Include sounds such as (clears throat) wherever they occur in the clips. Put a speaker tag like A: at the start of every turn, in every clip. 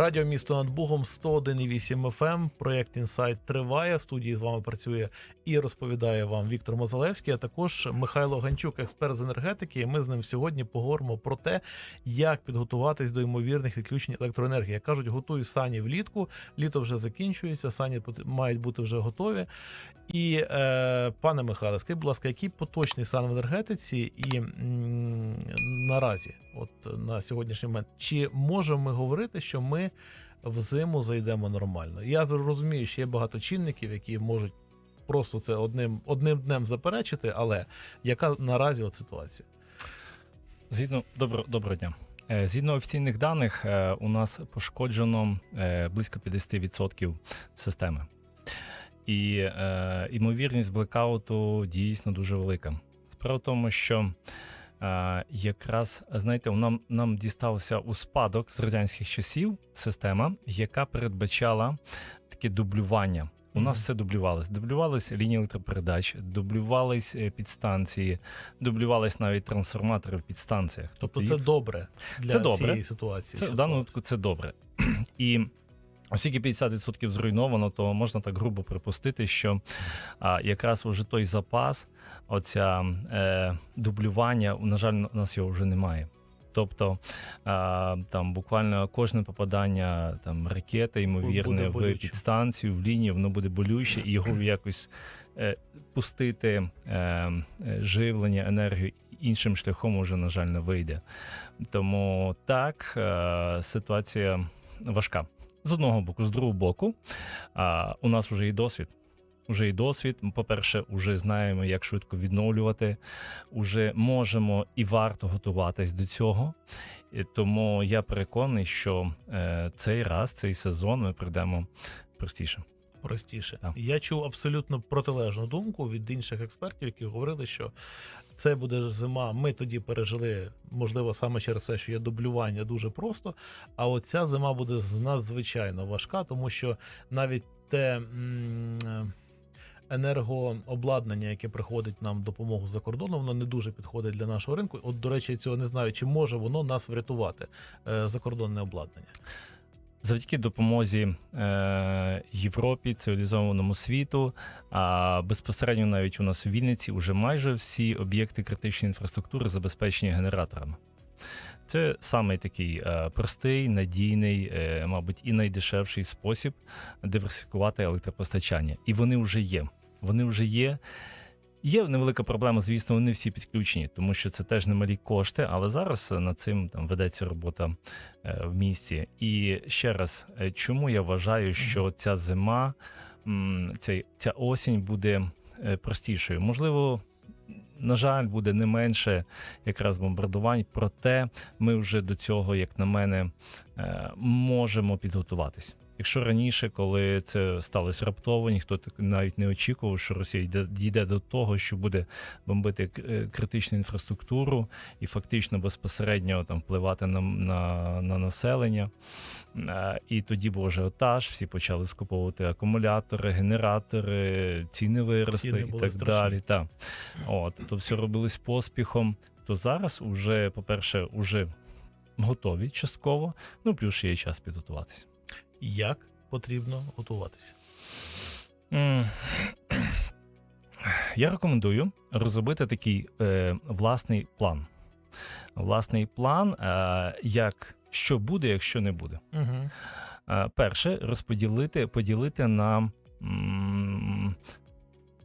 A: Радіо місто над Бугом 101,8 FM. Проєкт Інсайт триває. В студії з вами працює і розповідає вам Віктор Мозалевський, а також Михайло Ганчук, експерт з енергетики. І ми з ним сьогодні поговоримо про те, як підготуватись до ймовірних відключень електроенергії. Як кажуть, готуй сані влітку. Літо вже закінчується, сані мають бути вже готові. І е, пане Михайле, скажіть, будь ласка, який поточний стан в енергетиці і м, наразі, от на сьогоднішній момент, чи можемо ми говорити, що ми в зиму зайдемо нормально? Я розумію, що є багато чинників, які можуть просто це одним одним днем заперечити, але яка наразі от ситуація?
B: Згідно добро, доброго дня. Е, Згідно офіційних даних, е, у нас пошкоджено е, близько 50% системи. І е, ймовірність блекауту дійсно дуже велика. Справа в тому, що е, якраз, знаєте, нам, нам дісталося у спадок з радянських часів система, яка передбачала таке дублювання. У нас все дублювалось. Дублювались лінії електропередач, дублювались е, підстанції, дублювались навіть трансформатори в підстанціях.
A: Тобто
B: їх-
A: це добре для
B: Це добре.
A: цієї ситуації.
B: це в даному випадку це добре. (clears throat) І оскільки 50% зруйновано, то можна так грубо припустити, що а, якраз уже той запас, оця е, дублювання, на жаль, у нас його вже немає. Тобто а, там буквально кожне попадання там ракети, ймовірне, в підстанцію, в лінію, воно буде болюче, і його якось е, пустити е, е, живлення, енергію іншим шляхом уже, на жаль, не вийде. Тому так, е, ситуація важка. З одного боку, з другого боку, а, у нас вже є досвід. Уже і досвід. По-перше, вже знаємо, як швидко відновлювати. Уже можемо і варто готуватись до цього. І тому я переконаний, що е, цей раз, цей сезон, ми прийдемо простіше.
A: Простіше.
B: Так.
A: Я чув абсолютно протилежну думку від інших експертів, які говорили, що це буде зима. Ми тоді пережили, можливо, саме через те, що є дублювання дуже просто. А оця зима буде надзвичайно важка, тому що навіть те. Енергообладнання, яке приходить нам допомогу за кордону, воно не дуже підходить для нашого ринку. От, до речі, я цього не знаю, чи може воно нас врятувати е, закордонне обладнання.
B: Завдяки допомозі е, Європі, цивілізованому світу, а безпосередньо навіть у нас у Вінниці вже майже всі об'єкти критичної інфраструктури забезпечені генераторами. Це саме такий е, простий, надійний, е, мабуть, і найдешевший спосіб диверсифікувати електропостачання. І вони вже є. Вони вже є. Є невелика проблема, звісно, вони всі підключені, тому що це теж немалі кошти, але зараз над цим там ведеться робота е, в місті. І ще раз, е, чому я вважаю, що ця зима, ця, ця осінь буде е, простішою? Можливо, на жаль, буде не менше якраз бомбардувань, проте ми вже до цього, як на мене, е, можемо підготуватись. Якщо раніше, коли це сталося раптово, ніхто так навіть не очікував, що Росія йде, дійде до того, що буде бомбити е, критичну інфраструктуру і фактично безпосередньо там впливати на, на, на населення. Е, І тоді був ажіотаж, всі почали скуповувати акумулятори, генератори, ціни виросли
A: Ціни
B: і так
A: страшні.
B: далі. Та. От, то все робилось поспіхом. То зараз уже, по-перше, уже готові частково, ну плюс ще є час підготуватися.
A: Як потрібно готуватися?
B: Я рекомендую розробити такий е, власний план. Власний план, е, як що буде, якщо не буде.
A: Угу.
B: Е, Перше, розподілити, поділити на м,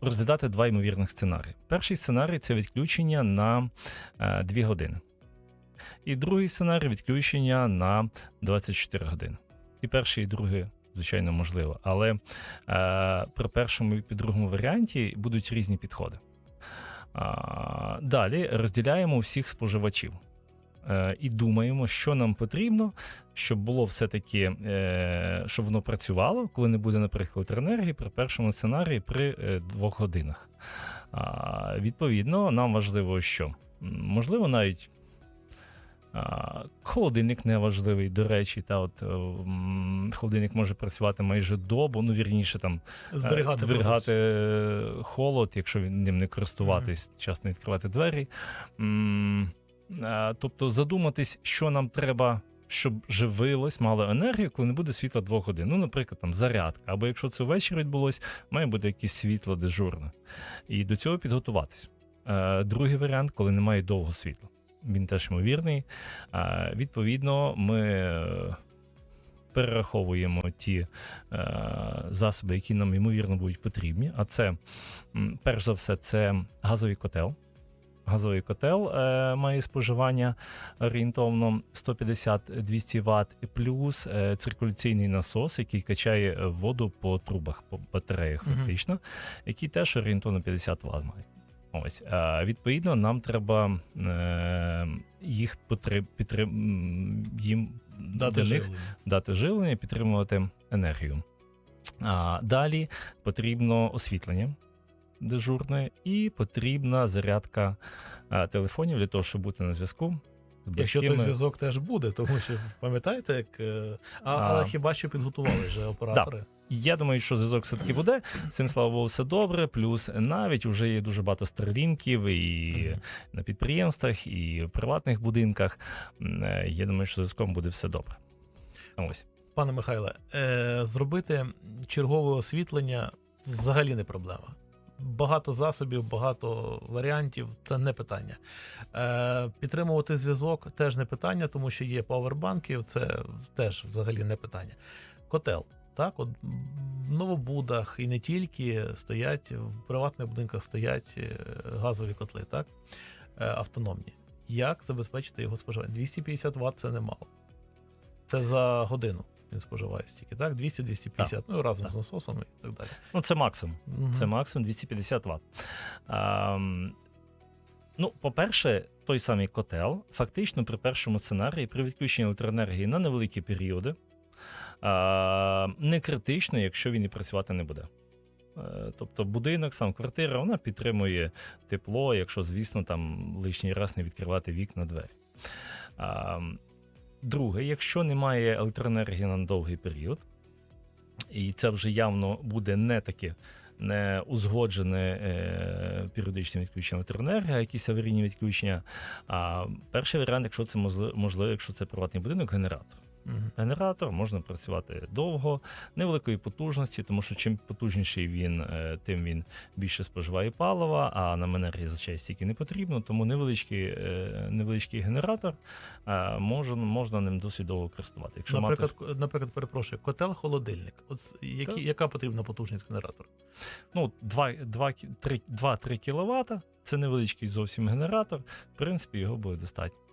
B: розглядати два ймовірних сценарії. Перший сценарій це відключення на е, 2 години. І другий сценарій відключення на 24 години. І перший, і другий, звичайно, можливо. Але е, при першому і другому варіанті будуть різні підходи. А, далі розділяємо всіх споживачів. Е, і думаємо, що нам потрібно, щоб було все-таки, е, щоб воно працювало, коли не буде, наприклад, електроенергії при першому сценарії при е, двох годинах. Відповідно, нам важливо, що можливо навіть Холодильник неважливий, до речі, та от е, холодильник може працювати майже добу, ну вірніше там е,
A: Зберігати,
B: зберігати холод, якщо він ним не користуватись, часто відкривати двері. Тобто задуматись, що нам треба. Щоб живилось, мало енергію, коли не буде світла двох годин. Ну, наприклад, там зарядка. Або якщо це ввечері відбулось, має бути якесь світло дежурне. І до цього підготуватись. Е, Другий варіант, коли немає довго світла. Він теж ймовірний. Е, Відповідно, ми е, перераховуємо ті е, засоби, які нам ймовірно будуть потрібні. А це, перш за все, це газовий котел. Газовий котел е, має споживання орієнтовно 150-200 Вт, плюс е, циркуляційний насос, який качає воду по трубах, по батареях, фактично, який теж орієнтовно 50 Вт має. Ось, а, відповідно, нам треба е, їх потреб, підтрим, їм
A: Дати
B: для них дати живлення, підтримувати енергію. А, далі потрібно освітлення дежурне і потрібна зарядка а, телефонів для того, щоб бути на зв'язку. Без
A: Якщо той зв'язок теж буде, тому що пам'ятаєте, як. е, А,
B: А.
A: але хіба що підготували вже оператори?
B: Я думаю, що зв'язок все-таки буде. Цим слава Богу, все добре. Плюс навіть вже є дуже багато старлінків і на підприємствах, і в приватних будинках. Е, Я думаю, що зв'язком буде все добре. Ось.
A: Пане Михайле, е, зробити чергове освітлення взагалі не проблема. Багато засобів, багато варіантів це не питання. Е, підтримувати зв'язок теж не питання, тому що є павербанки, це теж взагалі не питання. Котел. Так, от в новобудах і не тільки стоять, в приватних будинках стоять е, газові котли, так? Е, автономні. Як забезпечити його споживання? 250 Вт це немало. Це за годину він споживає стільки, так? 200-250, ну разом
B: Так.
A: з насосом і так далі.
B: Ну, це максимум.
A: Мгм.
B: Це максимум 250 Вт. Ем, ну, по-перше, той самий котел, фактично при першому сценарії, при відключенні електроенергії на невеликі періоди, не критично, якщо він і працювати не буде. Е, Тобто будинок, сам квартира, вона підтримує тепло, якщо, звісно, там лишній раз не відкривати вікна двері. Ем, Друге, якщо немає електроенергії на довгий період, і це вже явно буде не таке не узгоджене е, періодичне відключення електроенергії, а якісь аварійні відключення. А перший варіант, якщо це можливо, якщо це приватний будинок, генератор. Генератор можна працювати довго, невеликої потужності, тому що чим потужніший він, е, тим він більше споживає палива, а нам енергії звичайно стільки не потрібно. Тому невеличкий, е, невеличкий генератор е, можна, можна ним досить довго користувати. Якщо
A: Наприклад,
B: мати
A: наприклад, перепрошую, котел холодильник. От які,
B: Так.
A: яка потрібна потужність генератора?
B: ну, 2-3 кВт, це невеличкий зовсім генератор. В принципі, його буде достатньо.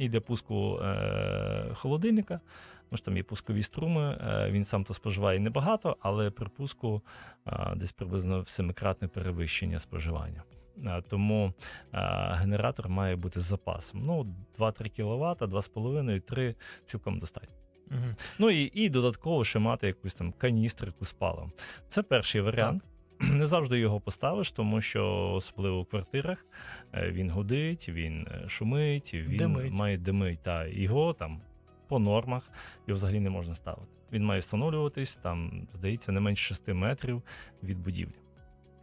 B: І для пуску е- холодильника, тому що там є пускові струми, е- він сам то споживає небагато, але при пуску е- десь приблизно в семикратне перевищення споживання. Е, Тому е, генератор має бути з запасом. Ну, 2-3 кВт, 2,5-3 цілком достатньо.
A: Мгм.
B: Ну і, і додатково ще мати якусь там каністрику з паливом. Це перший варіант. (clears throat) Не завжди його поставиш, тому що особливо в квартирах е, він гудить, він е, шумить, він
A: Димить.
B: має димить. Та його там по нормах його взагалі не можна ставити. Він має встановлюватись там, здається, не менше 6 метрів від будівлі.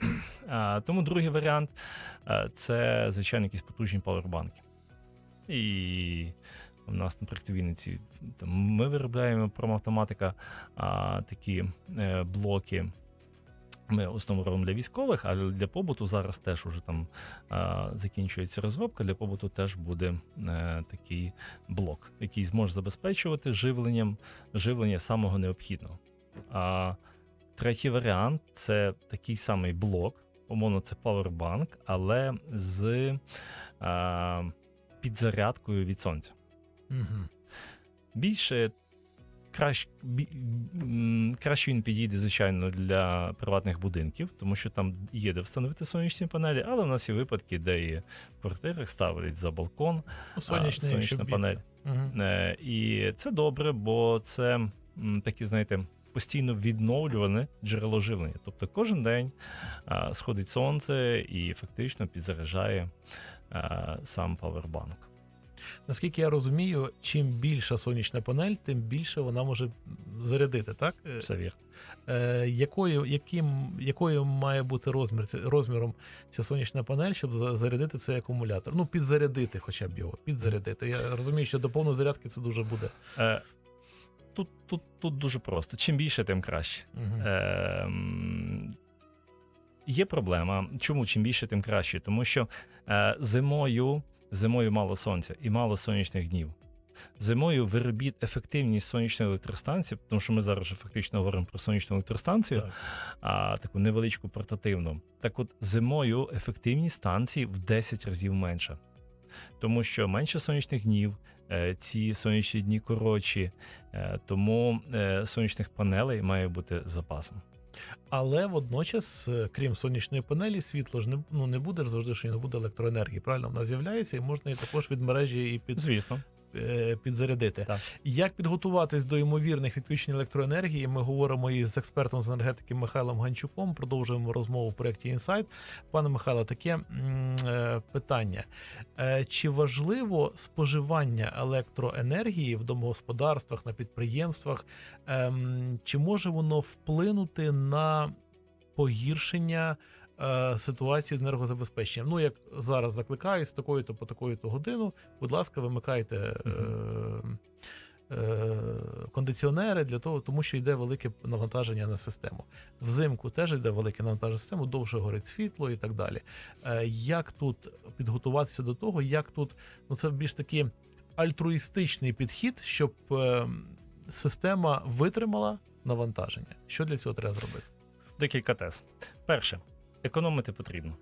B: (clears throat) А, тому другий варіант е, це, звичайно, якісь потужні павербанки. І у нас, наприклад, в Вінниці там, ми виробляємо промавтоматика а, такі е, блоки. Ми основно робимо для військових, але для побуту зараз теж уже там а, закінчується розробка. Для побуту теж буде е, такий блок, який зможе забезпечувати живленням живлення самого необхідного. А третій варіант це такий самий блок, умовно, це Powerbank, але з а, підзарядкою від сонця
A: Мгм.
B: більше краще, бі, краще він підійде, звичайно, для приватних будинків, тому що там є де встановити сонячні панелі, але в нас є випадки, де і в квартирах ставлять за балкон сонячна
A: щоб
B: панель.
A: Мгм.
B: Е, І це добре, бо це такі, знаєте, постійно відновлюване джерело живлення. Тобто кожен день а, сходить сонце і фактично підзаряджає а, сам павербанк.
A: Наскільки я розумію, чим більша сонячна панель, тим більше вона може зарядити, так? Е,
B: Все вірно.
A: Е, якою, яким, якою має бути розмір, розміром ця сонячна панель, щоб зарядити цей акумулятор? Ну, підзарядити хоча б його. Підзарядити. Я розумію, що до повної зарядки це дуже буде.
B: Е, тут, тут, тут дуже просто. Чим більше, тим краще.
A: Мгм.
B: Ем, Є проблема. Чому чим більше, тим краще? Тому що е, зимою, зимою мало сонця і мало сонячних днів. Зимою виробіт ефективність сонячної електростанції, тому що ми зараз фактично говоримо про сонячну електростанцію,
A: Так.
B: а таку невеличку портативну. Так от зимою ефективність станції в 10 разів менша. Тому що менше сонячних днів, е, ці сонячні дні коротші, е, тому е, сонячних панелей має бути запасом.
A: Але водночас, е, крім сонячної панелі, світло ж не, ну, не буде завжди, що не буде електроенергії. Правильно, вона з'являється і можна її також від мережі і під,
B: Звісно,
A: підзарядити.
B: Так.
A: Як підготуватись до ймовірних відключень електроенергії? Ми говоримо із експертом з енергетики Михайлом Ганчуком. Продовжуємо розмову в проєкті Інсайт. Пане Михайло, таке е, питання: Е, чи важливо споживання електроенергії в домогосподарствах, на підприємствах? Ем, Чи може воно вплинути на погіршення? Е, Ситуації з енергозабезпеченням. Ну, як зараз закликаю, з такої-то по такої-то годину, будь ласка, вимикайте е, е, кондиціонери для того, тому що йде велике навантаження на систему. Взимку теж йде велике навантаження на систему, довше горить світло і так далі. Як тут підготуватися до того, як тут ну це більш такий альтруїстичний підхід, щоб система витримала навантаження? Що для цього треба зробити?
B: декілька тез. Перше, економити потрібно.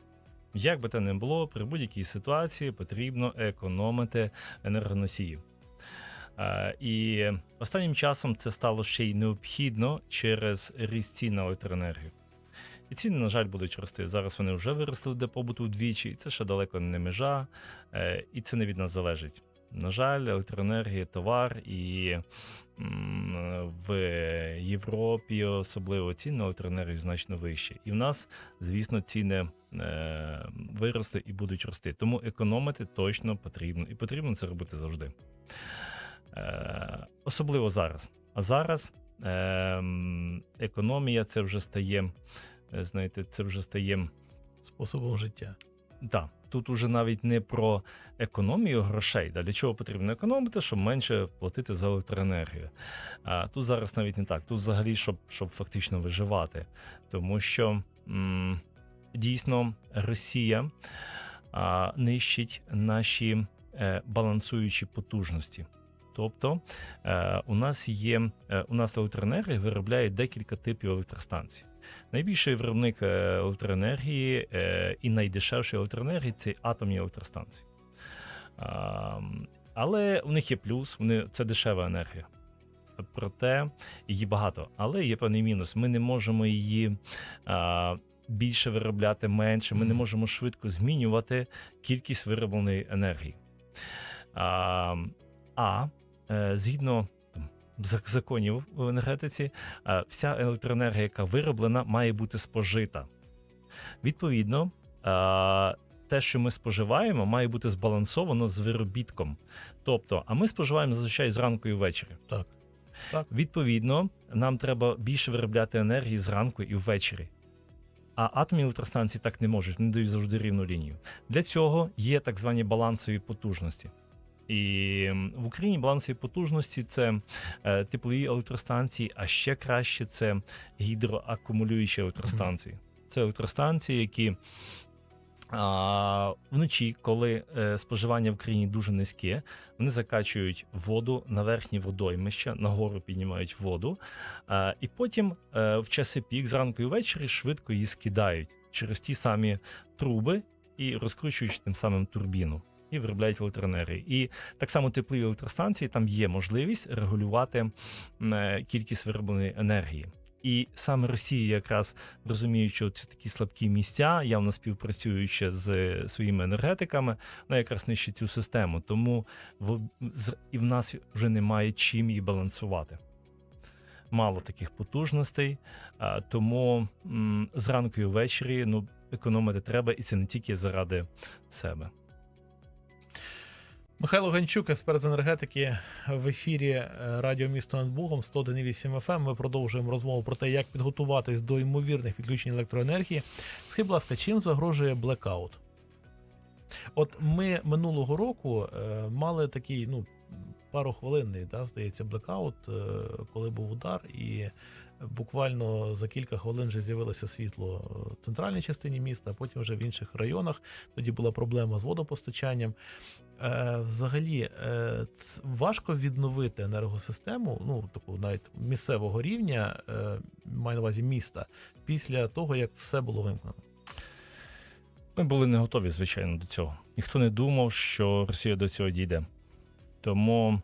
B: Як би те не було, при будь-якій ситуації потрібно економити енергоносіїв. Е, І останнім часом це стало ще й необхідно через ріст цін на електроенергію. І ціни, на жаль, будуть рости. Зараз вони вже виросли до побуту вдвічі, і це ще далеко не межа, е, і це не від нас залежить. На жаль, електроенергія товар, і в Європі особливо ціни на електроенергію значно вищі. І в нас, звісно, ціни е, виросли і будуть рости. Тому економити точно потрібно, і потрібно це робити завжди. Е, особливо зараз. А зараз е, економія це вже стає, знаєте, це вже стає.
A: Способом життя.
B: Да, тут уже навіть не про економію грошей. Для чого потрібно економити, щоб менше платити за електроенергію. А тут зараз навіть не так. Тут взагалі, щоб, щоб фактично виживати. Тому що м, дійсно Росія а, нищить наші е, балансуючі потужності. Тобто е, у нас є е, у нас електроенергія виробляє декілька типів електростанцій. Найбільший виробник е, електроенергії е, і найдешевшої електроенергії це атомні електростанції. Але у них є плюс, вони, це дешева енергія. Проте її багато. Але є певний мінус. Ми не можемо її а, більше виробляти менше, ми не можемо швидко змінювати кількість виробленої енергії. А, а е, згідно законів в енергетиці, вся електроенергія, яка вироблена, має бути спожита. Відповідно, те, що ми споживаємо, має бути збалансовано з виробітком. Тобто, а ми споживаємо зазвичай зранку і ввечері.
A: Так. Так.
B: Відповідно, нам треба більше виробляти енергії зранку і ввечері. А атомні електростанції так не можуть, вони дають завжди рівну лінію. Для цього є так звані балансові потужності. І в Україні балансові потужності це е, теплові електростанції, а ще краще це гідроакумулюючі електростанції. Це електростанції, які а, вночі, коли е, споживання в країні дуже низьке, вони закачують воду на верхні водоймища, нагору піднімають воду, а, і потім е, в часи пік, зранку і ввечері, швидко її скидають через ті самі труби і розкручуючи тим самим турбіну. І виробляють електроенергію. І так само теплові електростанції там є можливість регулювати е, кількість виробленої енергії. І саме Росія, якраз розуміючи ці такі слабкі місця, явно співпрацюючи з своїми енергетиками, вона якраз нищить цю систему. Тому в, і в нас вже немає чим її балансувати. Мало таких потужностей, тому зранку і ввечері ну, економити треба, і це не тільки заради себе.
A: Михайло Ганчук, експерт з енергетики в ефірі е, Радіо Місто над Бугом 101,8 FM. Ми продовжуємо розмову про те, як підготуватись до ймовірних відключень електроенергії. Скажіть, будь ласка, чим загрожує блекаут? От ми минулого року е, мали такий, ну, пару хвилинний, да, здається, блекаут, е, коли був удар, і буквально за кілька хвилин вже з'явилося світло в центральній частині міста, а потім вже в інших районах. Тоді була проблема з водопостачанням. Е, взагалі, е, важко відновити енергосистему, ну таку навіть місцевого рівня, маю на увазі міста, після того як все було вимкнено.
B: Ми були не готові, звичайно, до цього. Ніхто не думав, що Росія до цього дійде. Тому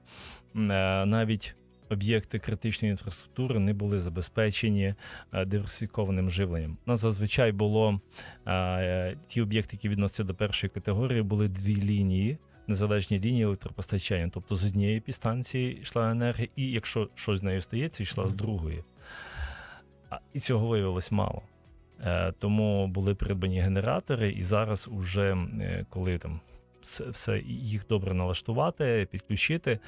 B: е, навіть об'єкти критичної інфраструктури не були забезпечені е, диверсифікованим живленням. У нас зазвичай було е, ті об'єкти, які відносяться до першої категорії, були дві лінії. Незалежні лінії електропостачання, тобто з однієї підстанції йшла енергія, і якщо щось з нею стається, йшла з другої. А, і цього виявилось мало. Е, Тому були придбані генератори, і зараз, уже коли там все, все їх добре налаштувати, підключити,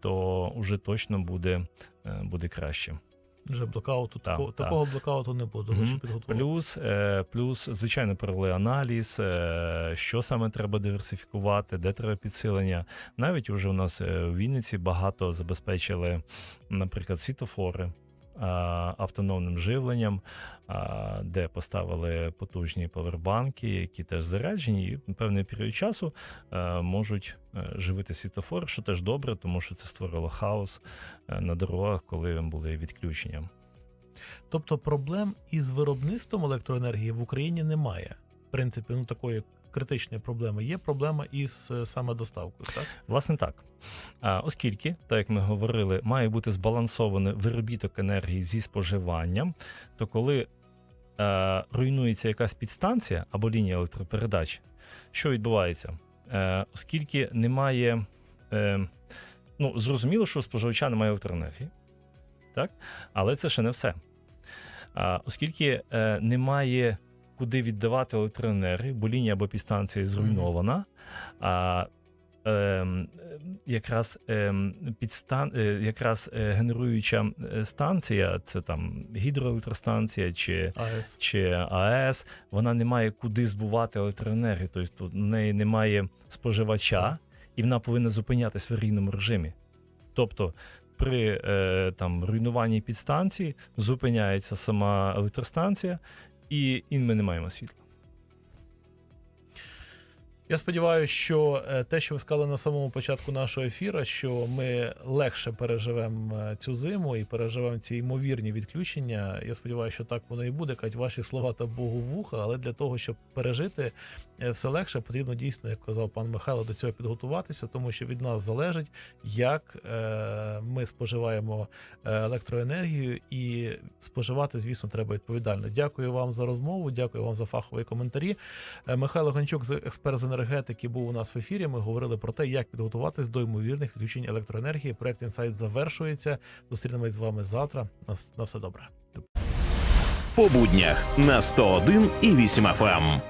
B: то вже точно буде, е, буде краще.
A: Вже блокауту
B: Так,
A: такого,
B: так.
A: такого блокауту не буде.
B: Мгм.
A: Лише.
B: Плюс, е, плюс, звичайно, провели аналіз, е, що саме треба диверсифікувати, де треба підсилення. Навіть уже у нас в Вінниці багато забезпечили, наприклад, світофори. А, Автономним живленням, де поставили потужні павербанки, які теж заряджені, і певний період часу е, можуть е, живити світофор, що теж добре, тому що це створило хаос е, на дорогах, коли були відключення.
A: Тобто проблем із виробництвом електроенергії в Україні немає. В принципі, ну такої критичної проблеми. Є проблема із е, саме доставкою, так?
B: Власне так. Оскільки, так як ми говорили, має бути збалансований виробіток енергії зі споживанням, то коли е, руйнується якась підстанція або лінія електропередач, що відбувається? Е, оскільки немає. Ну, зрозуміло, що споживача немає електроенергії, так? але це ще не все. Оскільки немає куди віддавати електроенергію, бо лінія або підстанція зруйнована, а ем, якраз ем, підстан, е, якраз е, генеруюча е, станція, це там гідроелектростанція чи,
A: АЕС.
B: чи АЕС, вона не має куди збувати електроенергію, тобто тут в неї немає споживача, і вона повинна зупинятися в аварійному режимі. Тобто при е, там, руйнуванні підстанції зупиняється сама електростанція, і, і ми не маємо світла.
A: Я сподіваюся, що е, те, що ви сказали на самому початку нашого ефіру, що ми легше переживемо е, цю зиму і переживемо ці ймовірні відключення. Я сподіваюся, що так воно і буде. Кажуть, ваші слова та Богу вуха, але для того, щоб пережити е, все легше, потрібно дійсно, як казав пан Михайло, до цього підготуватися, тому що від нас залежить, як ми споживаємо електроенергію, і споживати, звісно, треба відповідально. Дякую вам за розмову. Дякую вам за фахові коментарі. Михайло Гончук, експерт з енергетики, був у нас в ефірі. Ми говорили про те, як підготуватись до ймовірних відключень електроенергії. Проект інсайт завершується. Зустрінемось з вами завтра. На, все добре.
C: По буднях на 101 і 8 FM.